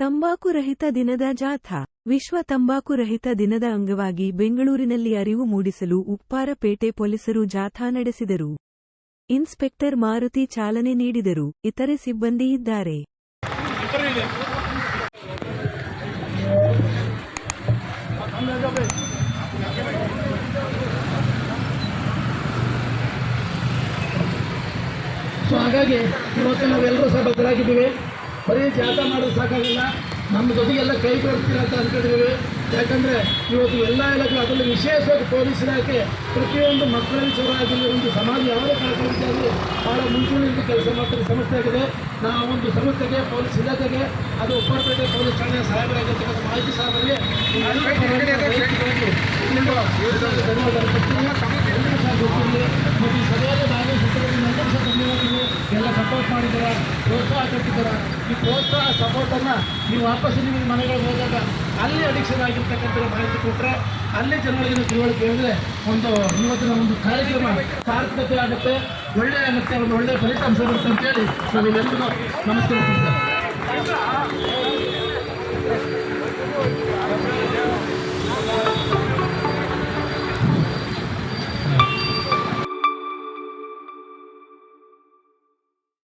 ತಂಬಾಕು ರಹಿತ ದಿನದ ಜಾಥಾ. ವಿಶ್ವ ತಂಬಾಕು ರಹಿತ ದಿನದ ಅಂಗವಾಗಿ ಬೆಂಗಳೂರಿನಲ್ಲಿ ಅರಿವು ಮೂಡಿಸಲು ಉಪ್ಪಾರಪೇಟೆ ಪೊಲೀಸರು ಜಾಥಾ ನಡೆಸಿದರು. ಇನ್ಸ್ಪೆಕ್ಟರ್ ಮಾರುತಿ ಚಾಲನೆ ನೀಡಿದರು. ಇತರೆ ಸಿಬ್ಬಂದಿ ಇದ್ದಾರೆ. ಸೊ ಹಾಗಾಗಿ ಇವತ್ತು ನಾವೆಲ್ಲರೂ ಸಹ ಬದ್ಧರಾಗಿದ್ದೀವಿ ಬರೀ ಜಾಥಾ ಮಾಡೋದು ಸಾಕಾಗಲ್ಲ ನಮ್ಮ ಜೊತೆಗೆಲ್ಲ ಕೈ ಕೊಡ್ತೀರಾ ಅಂತ ಅಂದ್ಕೊಂಡಿದ್ದೀವಿ ಯಾಕಂದರೆ ಇವತ್ತು ಎಲ್ಲ ಇಲಾಖೆ ಅದರಲ್ಲಿ ವಿಶೇಷವಾಗಿ ಪೊಲೀಸ್ ಇಲಾಖೆ ಪ್ರತಿಯೊಂದು ಮಕ್ಕಳಲ್ಲಿ ಆಗಲಿ ಒಂದು ಸಮಾಜ ಯಾವುದೇ ಕಾರ್ಯಕ್ರಮಕ್ಕೆ ಆಗಲಿ ಭಾಳ ಮುಂಚೂಣಿಯಿಂದ ಕೆಲಸ ಮಾಡ್ತಾರೆ ಸಮಸ್ಯೆ ಆಗಿದೆ ನಾವು ಒಂದು ಸಂಸ್ಥೆಗೆ ಪೊಲೀಸ್ ಇಲಾಖೆಗೆ ಅದು ಉಪ್ಪರಪೇಟೆ ಪೊಲೀಸ್ ಠಾಣೆಯ ಸಹಾಯಕರಾಗಿರ್ತಕ್ಕಂಥ ಮಾಹಿತಿ ಸಾಹೇಬರಿಗೆ ಎಲ್ಲ ಸಪೋರ್ಟ್ ಮಾಡಿದ್ದೀರ ಪ್ರೋತ್ಸಾಹ ಕೊಟ್ಟಿದ್ದೀರ ಈ ಪ್ರೋತ್ಸಾಹ ಸಪೋರ್ಟನ್ನು ನೀವು ವಾಪಸ್ ನಿಮ್ಮ ಮನೆಗಳಿಗೆ ಹೋದಾಗ ಅಲ್ಲಿ ಅಡಿಕ್ಷನ್ ಆಗಿರ್ತಕ್ಕಂಥ ಮಾಹಿತಿ ಕೊಟ್ಟರೆ ಅಲ್ಲಿ ಜನಗಳಿಗೆ ತಿಳುವಳಿಕೆ ಹೇಳಿದ್ರೆ ಒಂದು ಇವತ್ತಿನ ಒಂದು ಕಾರ್ಯಕ್ರಮ ಸಾರ್ಥಕತೆ ಆಗುತ್ತೆ ಒಳ್ಳೆ ಆಗುತ್ತೆ ಒಂದು ಒಳ್ಳೆಯ ಫಲಿತಾಂಶ ಬರುತ್ತೆ ಅಂತೇಳಿ ನಾವೆಲ್ಲರಿಗೂ ನಮಸ್ಕಾರ